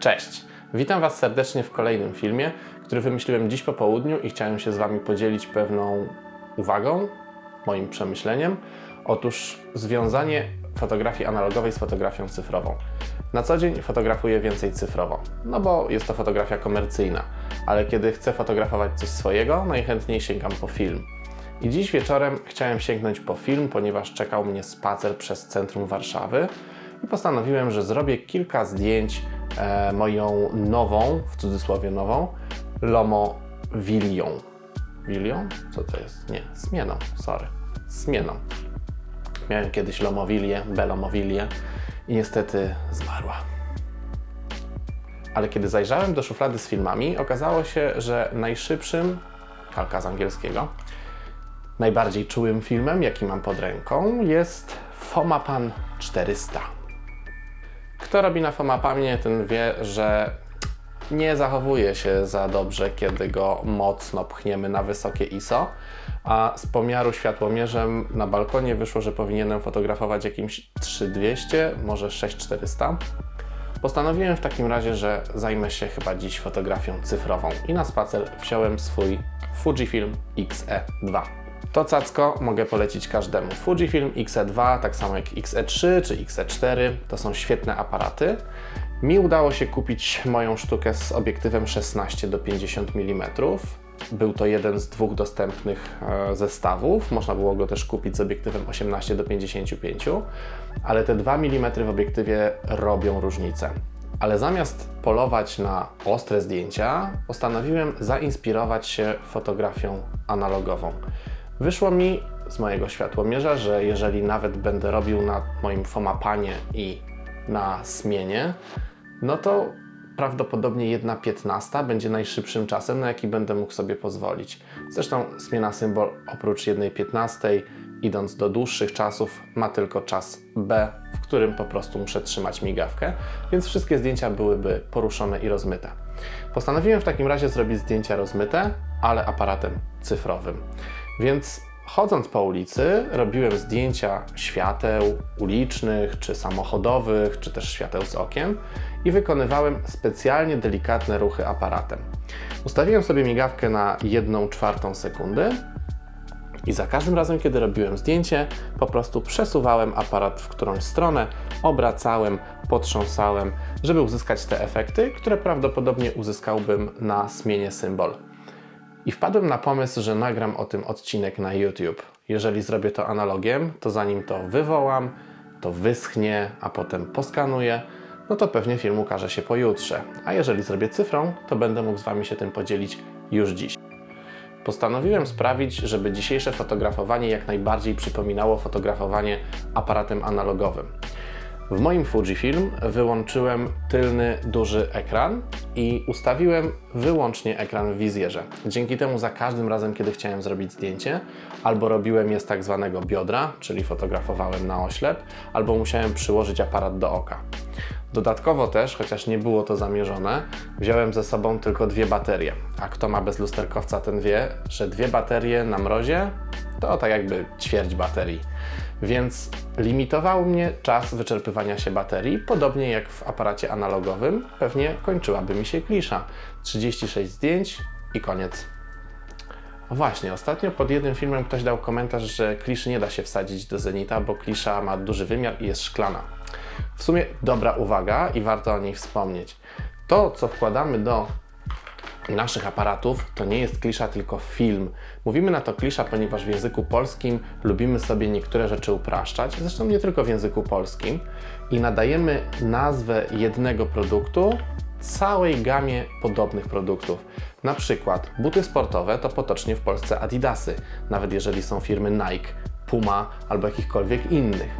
Cześć! Witam Was serdecznie w kolejnym filmie, który wymyśliłem dziś po południu i chciałem się z Wami podzielić pewną uwagą, moim przemyśleniem. Otóż związanie fotografii analogowej z fotografią cyfrową. Na co dzień fotografuję więcej cyfrowo, no bo jest to fotografia komercyjna, ale kiedy chcę fotografować coś swojego, najchętniej sięgam po film. I dziś wieczorem chciałem sięgnąć po film, ponieważ czekał mnie spacer przez centrum Warszawy i postanowiłem, że zrobię kilka zdjęć e, moją nową, w cudzysłowie nową, Lomo Wilią. Wilią? Co to jest? Nie, Smieną, sorry. Smieną. Miałem kiedyś Lomowilię, Belomowilię i niestety zmarła. Ale kiedy zajrzałem do szuflady z filmami, okazało się, że najszybszym, kalka z angielskiego, najbardziej czułym filmem, jaki mam pod ręką, jest Fomapan 400. Kto robi na Fomapanie, ten wie, że nie zachowuje się za dobrze, kiedy go mocno pchniemy na wysokie ISO, a z pomiaru światłomierzem na balkonie wyszło, że powinienem fotografować jakimś 3200, może 6400. Postanowiłem w takim razie, że zajmę się chyba dziś fotografią cyfrową i na spacer wziąłem swój Fujifilm X-E2. To cacko mogę polecić każdemu. Fujifilm X-E2, tak samo jak X-E3 czy X-E4, to są świetne aparaty. Mi udało się kupić moją sztukę z obiektywem 16 do 50 mm. Był to jeden z dwóch dostępnych e, zestawów. Można było go też kupić z obiektywem 18 do 55, ale te 2 mm w obiektywie robią różnicę. Ale zamiast polować na ostre zdjęcia, postanowiłem zainspirować się fotografią analogową. Wyszło mi z mojego światłomierza, że jeżeli nawet będę robił na moim Fomapanie i na Smienie, no to prawdopodobnie 1.15 będzie najszybszym czasem, na jaki będę mógł sobie pozwolić. Zresztą Smiena Symbol oprócz 1.15 idąc do dłuższych czasów ma tylko czas B, w którym po prostu muszę trzymać migawkę, więc wszystkie zdjęcia byłyby poruszone i rozmyte. Postanowiłem w takim razie zrobić zdjęcia rozmyte, ale aparatem cyfrowym. Więc chodząc po ulicy, robiłem zdjęcia świateł ulicznych, czy samochodowych, czy też świateł z okien i wykonywałem specjalnie delikatne ruchy aparatem. Ustawiłem sobie migawkę na 1 czwartą sekundy i za każdym razem, kiedy robiłem zdjęcie, po prostu przesuwałem aparat w którąś stronę, obracałem, potrząsałem, żeby uzyskać te efekty, które prawdopodobnie uzyskałbym na zmienie symbol. I wpadłem na pomysł, że nagram o tym odcinek na YouTube. Jeżeli zrobię to analogiem, to zanim to wywołam, to wyschnie, a potem poskanuję, no to pewnie film ukaże się pojutrze. A jeżeli zrobię cyfrą, to będę mógł z Wami się tym podzielić już dziś. Postanowiłem sprawić, żeby dzisiejsze fotografowanie jak najbardziej przypominało fotografowanie aparatem analogowym. W moim Fujifilm wyłączyłem tylny duży ekran i ustawiłem wyłącznie ekran w wizjerze. Dzięki temu za każdym razem, kiedy chciałem zrobić zdjęcie, albo robiłem je z tak zwanego biodra, czyli fotografowałem na oślep, albo musiałem przyłożyć aparat do oka. Dodatkowo też, chociaż nie było to zamierzone, wziąłem ze sobą tylko dwie baterie. A kto ma bez lusterkowca, ten wie, że dwie baterie na mrozie to tak jakby ćwierć baterii. Więc limitował mnie czas wyczerpywania się baterii, podobnie jak w aparacie analogowym, pewnie kończyłaby mi się klisza. 36 zdjęć i koniec. Właśnie, ostatnio pod jednym filmem ktoś dał komentarz, że kliszy nie da się wsadzić do Zenita, bo klisza ma duży wymiar i jest szklana. W sumie dobra uwaga i warto o niej wspomnieć. To, co wkładamy do naszych aparatów, to nie jest klisza, tylko film. Mówimy na to klisza, ponieważ w języku polskim lubimy sobie niektóre rzeczy upraszczać, zresztą nie tylko w języku polskim, i nadajemy nazwę jednego produktu całej gamie podobnych produktów. Na przykład buty sportowe to potocznie w Polsce Adidasy, nawet jeżeli są firmy Nike, Puma albo jakichkolwiek innych.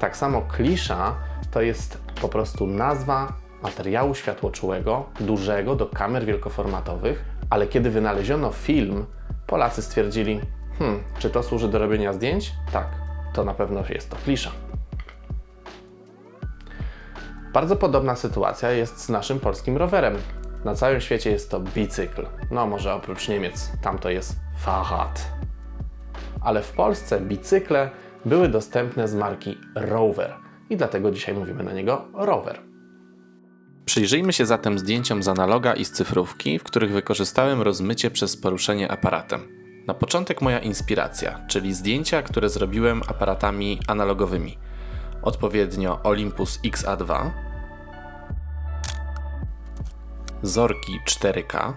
Tak samo klisza to jest po prostu nazwa materiału światłoczułego, dużego do kamer wielkoformatowych, ale kiedy wynaleziono film, Polacy stwierdzili, hmm, czy to służy do robienia zdjęć? Tak, to na pewno jest to klisza. Bardzo podobna sytuacja jest z naszym polskim rowerem. Na całym świecie jest to bicykl. No może oprócz Niemiec, tam to jest Fahrrad. Ale w Polsce bicykle były dostępne z marki Rover i dlatego dzisiaj mówimy na niego rower. Przyjrzyjmy się zatem zdjęciom z analoga i z cyfrówki, w których wykorzystałem rozmycie przez poruszenie aparatem. Na początek moja inspiracja, czyli zdjęcia, które zrobiłem aparatami analogowymi. Odpowiednio Olympus XA2, Zorki 4K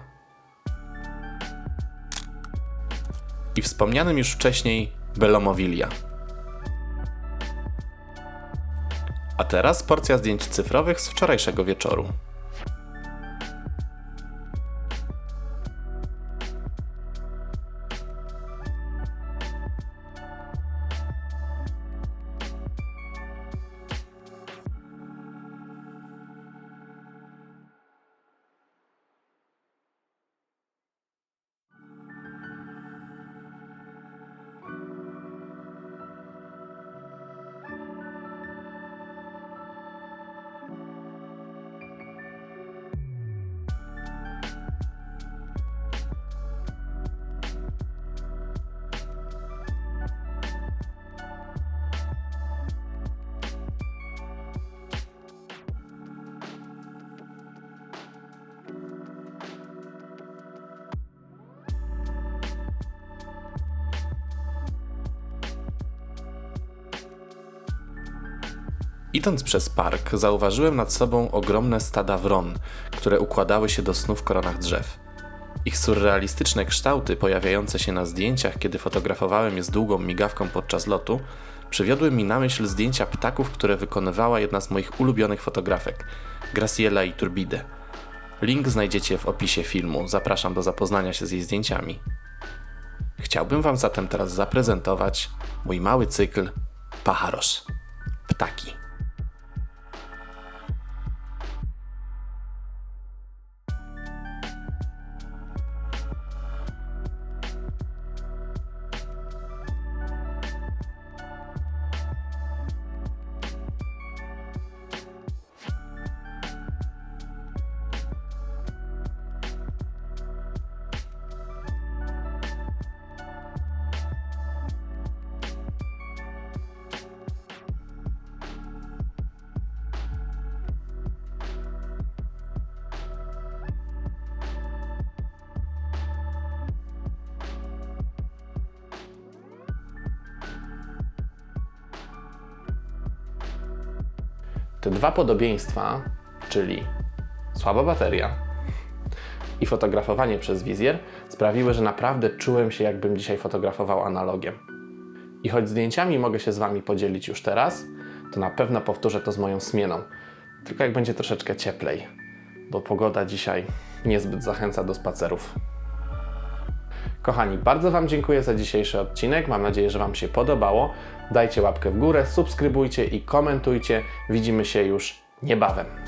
i wspomnianym już wcześniej Belomowilia. A teraz porcja zdjęć cyfrowych z wczorajszego wieczoru. Idąc przez park, zauważyłem nad sobą ogromne stada wron, które układały się do snu w koronach drzew. Ich surrealistyczne kształty, pojawiające się na zdjęciach, kiedy fotografowałem je z długą migawką podczas lotu, przywiodły mi na myśl zdjęcia ptaków, które wykonywała jedna z moich ulubionych fotografek, Graciela Iturbide. Link znajdziecie w opisie filmu, zapraszam do zapoznania się z jej zdjęciami. Chciałbym Wam zatem teraz zaprezentować mój mały cykl Pajaros. Ptaki. Te dwa podobieństwa, czyli słaba bateria i fotografowanie przez wizjer, sprawiły, że naprawdę czułem się, jakbym dzisiaj fotografował analogiem. I choć zdjęciami mogę się z Wami podzielić już teraz, to na pewno powtórzę to z moją smieną. Tylko jak będzie troszeczkę cieplej, bo pogoda dzisiaj niezbyt zachęca do spacerów. Kochani, bardzo Wam dziękuję za dzisiejszy odcinek. Mam nadzieję, że Wam się podobało. Dajcie łapkę w górę, subskrybujcie i komentujcie. Widzimy się już niebawem.